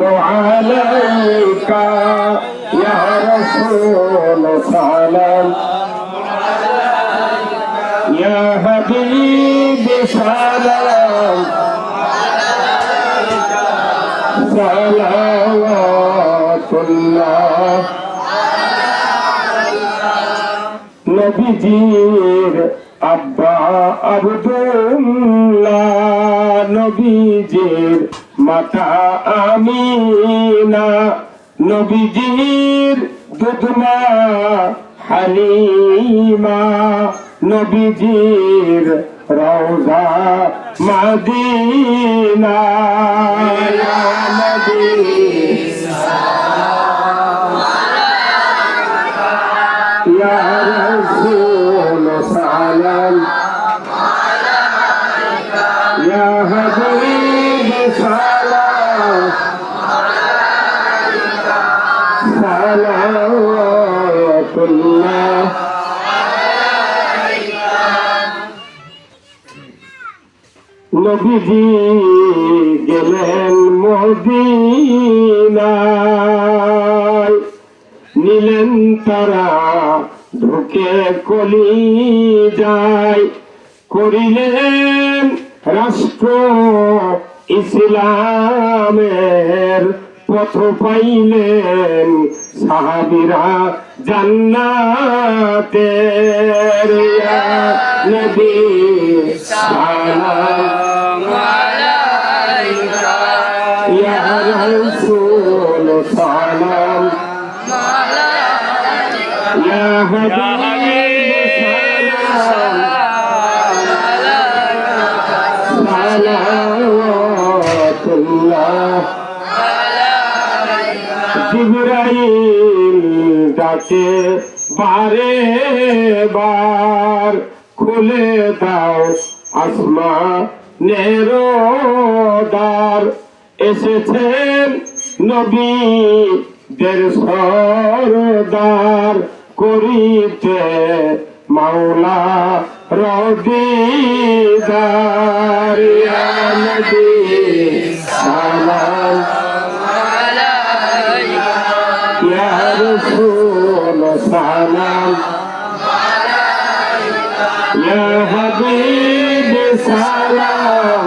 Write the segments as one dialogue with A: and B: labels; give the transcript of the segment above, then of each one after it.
A: عليك يا رسول سلام يا حبيب سلام صلوات الله নবীজির আব্বা আব্দুল্লাহ নবীজির মাতা আমিনা নবীজির দুধমা হালিমা নবীজির রওজা মাদিনা ইয়া নবী يا رسول سلام يا حبيب سلام صلوات الله নবীজি গেলেন মদিনায়। নিলেন তারা ঢুকে কলি যায় করিলেন রাষ্ট্র ইসলামের পথ পাইলেন সাহাবিরা জান্নাতের ইয়া নবী। সালাম সালাম। জিবরাইল ডাকে, বারে বার খুলে দাও আসমা নেরোদার এসেছেন নবী দের সরদার, করিতে মাওলা রবিদার নবী। ইয়া ইয়া হাবিব সালাম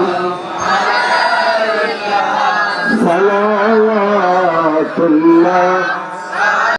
A: সালাওয়াতুল্লাহ